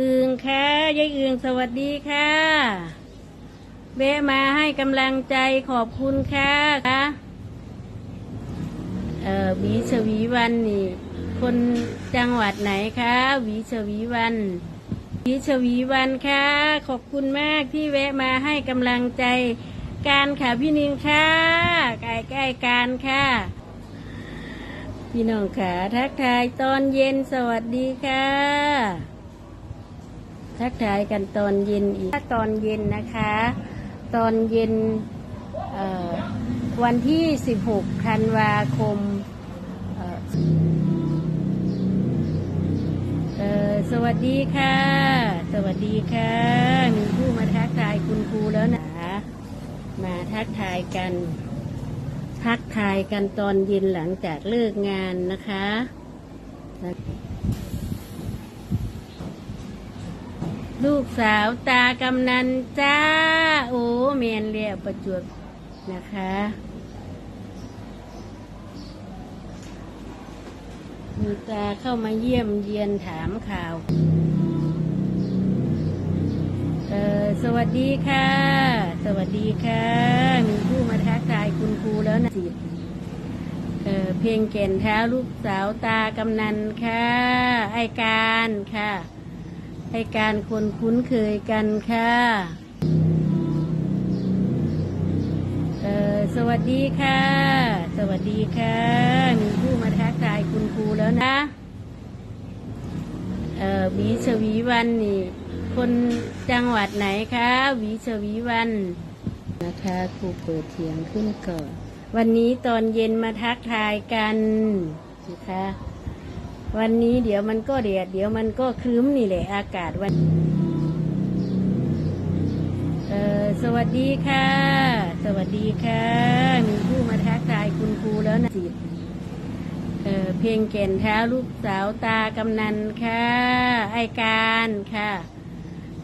อึงค่ะยายอึงสวัสดีค่ะเบะมาให้กำลังใจขอบคุณค่ะค่ะเอ่อวีชวีวันนี่ คนจังหวัดไหนคะวีชวีวันวีชวีวันค่ะ ขอบคุณมากที่แวะมาให้กำลังใจการค่ะพี่นิงค่ะใกล้ใกล้การค่ะ พี่น้องขาทักทายตอนเย็นสวัสดีค่ะ ทักทายกันตอนเย็นอีกตอนเย็นนะคะ ตอนเย็นวันที่ 16 ธันวาคม สวัสดีค่ะ สวัสดีค่ะ มีผู้มาทักทายคุณครูแล้วนะ มาทักทายกัน ทักทายกันตอนเย็นหลังจากเลิกงานนะคะ ลูกสาวตากำนันจ้า โอ้เมียนเรียประจวบนะคะ มีตาเข้ามาเยี่ยมเยียนถามข่าว เออสวัสดีค่ะ สวัสดีค่ะ มีผู้มาทักทายคุณครูแล้วนะจิตเออเพลงแก่นเท้าลูกสาวตากำนันค่ะไอการค่ะ ไอการคนคุ้นเคยกันค่ะเออสวัสดีค่ะ สวัสดีค่ะ มีผู้มาทักทายคุณครูแล้วนะเอ่อวีชวีวันนี่ คนจังหวัดไหนคะวีชวีวันนะคะครูเปิดเถียงขึ้นก่อน วันนี้ตอนเย็นมาทักทายกันนะคะ วันนี้เดี๋ยวมันก็แดดเดี๋ยวมันก็ครึ้มนี่แหละอากาศวันเออสวัสดีค่ะ สวัสดีค่ะ มีผู้มาทักทายคุณครูแล้วนะจิตเออเพลงแก่นเท้าลูกสาวตากำนันค่ะไอการค่ะ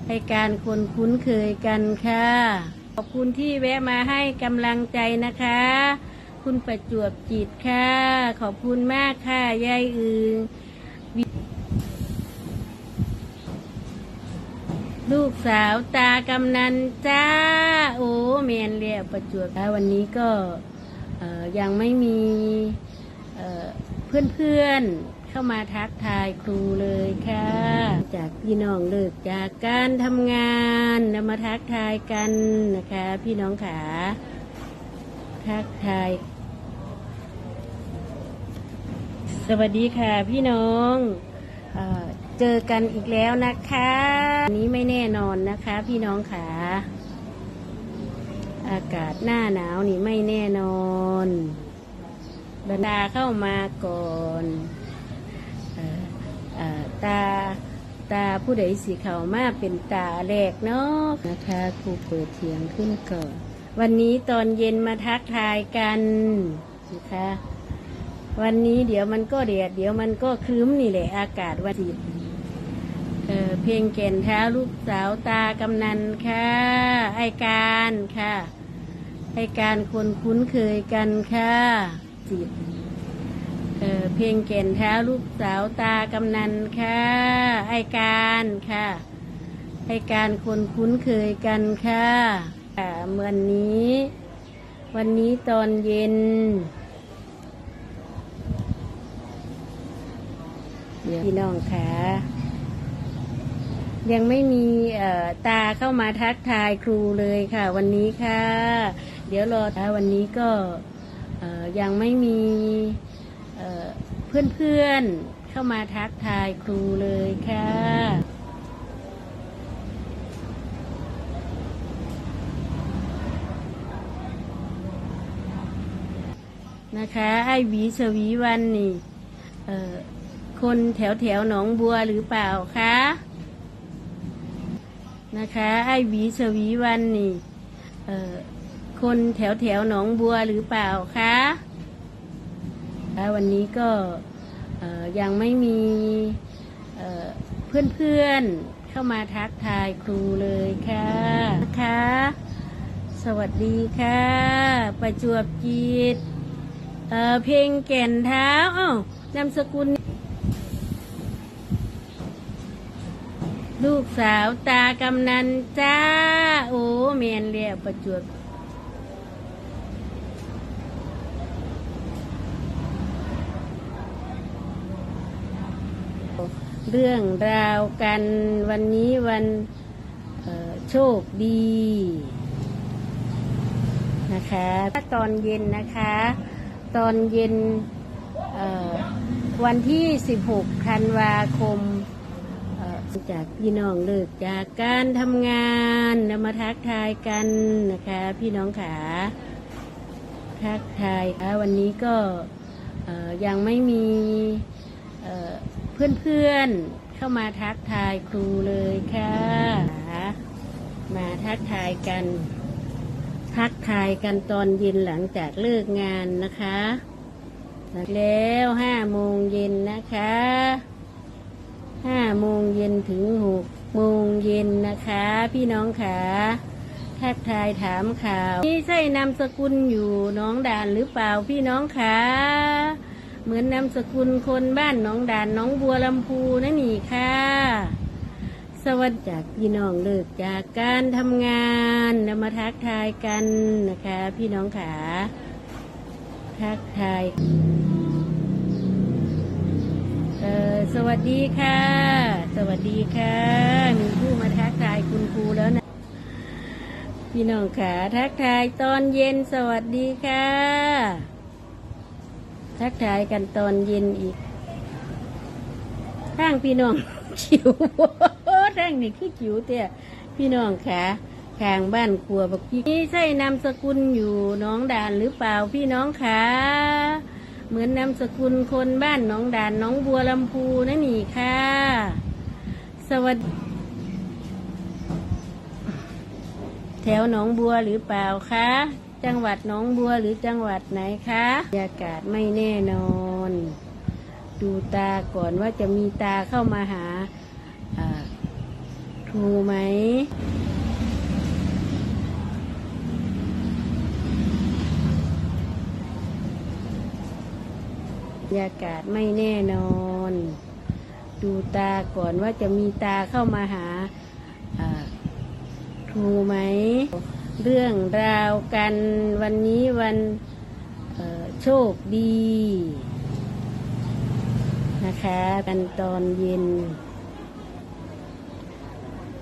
ไอการคนคุ้นเคยกันค่ะ ขอบคุณที่แวะมาให้กำลังใจนะคะ คุณประจวบจิตค่ะ ขอบคุณมากค่ะ ยายอืงลูกสาวตากำนันจ้า โอ้เมนเรียประจวบค่ะวันนี้ก็ยังไม่มีเพื่อนเพื่อนๆเข้ามาทักทายครูเลยค่ะ จากพี่น้องเลิกจากการทำงานแล้วมาทักทายกันนะคะ พี่น้องขาทักทาย สวัสดีค่ะพี่น้องเอเจอกันอีกแล้วนะคะวันนี้ไม่แน่นอนนะคะ พี่น้องขาอากาศหน้าหนาวนี่ไม่แน่นอน บรรดาเข้ามาก่อนออตาตาผู้ใดสีขาวมาเป็นตาแรกเนาะนะคะครูเปิดเถียงขึ้นก่อน วันนี้ตอนเย็นมาทักทายกันนะคะ วันนี้เดี๋ยวมันก็แดดเดี๋ยวมันก็ครึ้มนี่แหละอากาศวันจิตเออเพลงแก่นเท้าลูกสาวตากำนันค่ะไอการค่ะไอการคนคุ้นเคยกันค่ะจิตเออเพลงแก่นเท้าลูกสาวตากำนันค่ะไอการค่ะไอการคนคุ้นเคยกันค่ะอ่าวันนี้ วันนี้ตอนเย็น เดี๋ยวพี่น้องค่ะยังไม่มีตาเข้ามาทักทายครูเลยค่ะ วันนี้ค่ะ เดี๋ยวรอค่ะวันนี้ก็ยังไม่มีเพื่อนๆเข้ามาทักทายครูเลยค่ะนะคะ ไอวีชวีวันนี่ เอ่อ คนแถวแถวๆหนองบัวหรือเปล่าคะนะคะ ไอหวีชวีวันนี่เอ่อคนแถวแถวๆหนองบัวหรือเปล่าคะและวันนี้ก็เอ่อยังไม่มีเอ่อเพื่อนๆเข้ามาทักทายครูเลยค่ะนะคะสวัสดีค่ะ ประจวบจีตเอ่อเพลงแก่นเท้าอ้านามสกุล ลูกสาวตากำนันจ้า โอ้เมนเรียประจวบเรื่องราวกันวันนี้วันโชคดีนะคะตอนเย็นนะคะ ตอนเย็นวันที่ 16ธันวาคม จากพี่น้องเลิกจากการทำงานแล้วมาทักทายกันนะคะ พี่น้องขาทักทายค่ะวันนี้ก็ยังไม่มีเอ่อเพื่อนๆเข้ามาทักทายครูเลยค่ะ มาทักทายกัน ทักทายกันตอนเย็นหลังจากเลิกงานนะคะ แล้วห้าโมงเย็นนะคะ ห้าโมงเย็นถึงหกโมงเย็นนะคะ พี่น้องขาทักทายถามข่าวนี่ใช่นามสกุลอยู่น้องด่านหรือเปล่าพี่น้องขาเหมือนนามสกุลคนบ้านน้องด่านน้องบัวลำพูนั่นนี่ค่ะ สวัสดีจากพี่น้องเลิกจากการทำงานแล้วมาทักทายกันนะคะ พี่น้องขาทักทาย เออสวัสดีค่ะ สวัสดีค่ะมีผู้มาทักทายคุณครูแล้วนะพี่น้องขาทักทายตอนเย็นสวัสดีค่ะ ทักทายกันตอนเย็นอีกทางพี่น้องจิ๋วทางนี่คือจิ๋วเตี้ยพี่น้องขาข้างบ้านครัวบักพี่นี่ใช่นามสกุลอยู่น้องด่านหรือเปล่าพี่น้องขา เหมือนนามสกุลคนบ้านหน้องด่านหน้องบัวลำพูนั่นนี่ค่ะ สวัสดี แถวหนองบัวหรือเปล่าคะ จังหวัดหนองบัวหรือจังหวัดไหนคะบรรยากาศไม่แน่นอน ดูตาก่อนว่าจะมีตาเข้ามาหาอ่าครูไหม รรยากาศไม่แน่นอน ดูตาก่อนว่าจะมีตาเข้ามาหาครูไหม เรื่องราวกันวันนี้วันโชคดีนะคะกันตอนเย็น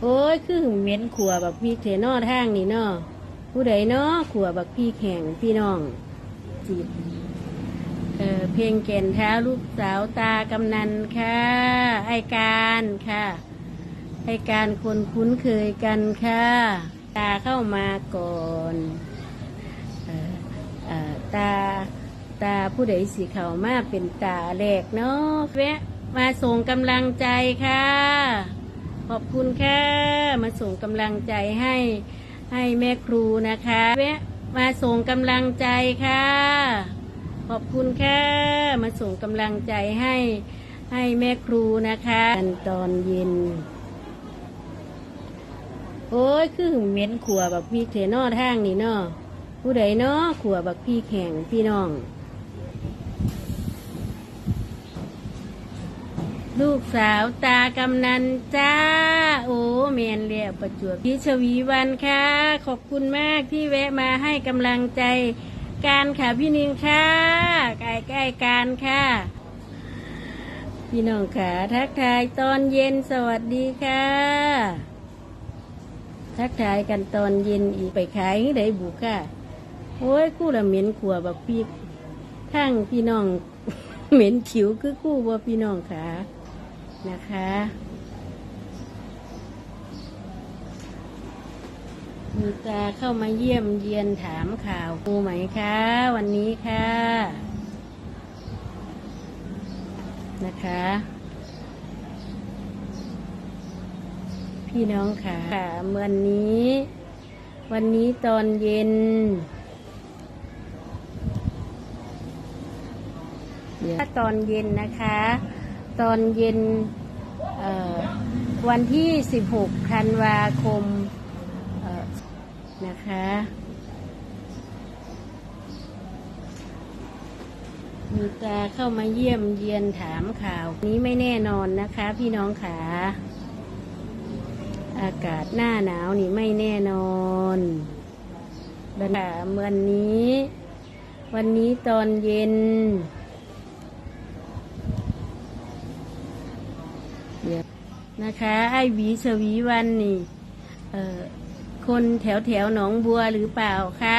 โอ้ย คือเหม็นขัวบักพี่เทนอทางนี่เนาะผู้ใดเนาะขัวบักพี่แข่งพี่น้องจีบ เเพลงแก่นเท้าลูกสาวตากำนันค่ะไอการค่ะให้การคนคุ้นเคยกันค่ะ ตาเข้ามาก่อนออตาตาผู้ใดสีเขามาเป็นตาแรกเนาะแวะมาส่งกำลังใจค่ะ ขอบคุณค่ะ มาส่งกำลังใจให้ให้แม่ครูนะคะ แวะมาส่งกำลังใจค่ะ ขอบคุณค่ะมาส่งกำลังใจให้ให้แม่ครูนะคะกันตอนเย็น โอ้ยคือเหม็นขัวบักพี่เทนอทางนี่เนาะผู้ใดเนาะขัวบักพี่แข่งพี่น้อง ลูกสาวตากำนันจ้า โอ้เมนเรียประจวบพี่ชวีวันค่ะ ขอบคุณมากที่แวะมาให้กำลังใจ การค่ะพี่นิงค่ะใกล้ใกล้การค่ะ พี่น้องค่ะทักทายตอนเย็นสวัสดีค่ะ ทักทายกันตอนเย็นอีกไปขายได้บุค่ะโอ้ยกู้ละเหม็นขัวบักพี่ทั้งพี่น้อง เหม็นขิวคือกู้ว่าพี่น้องค่ะนะคะ มีตาเข้ามาเยี่ยมเยียนถามข่าวครูไหมคะ วันนี้ค่ะ นะคะ พี่น้องค่ะวันนี้ วันนี้ตอนเย็นเดี๋ยวตอนเย็นนะคะ ตอนเย็นวันที่ 16 ธันวาคม นะคะ มีตาเข้ามาเยี่ยมเยียนถามข่าวนี้ไม่แน่นอนนะคะ พี่น้องขา อากาศหน้าหนาวนี่ไม่แน่นอนบรรดาวันนี้ วันนี้ตอนเย็น เดี๋ยวนะคะ ไอ้หวีชวีวันนี่ เอ่อ คนแถวแถวๆหนองบัวหรือเปล่าคะ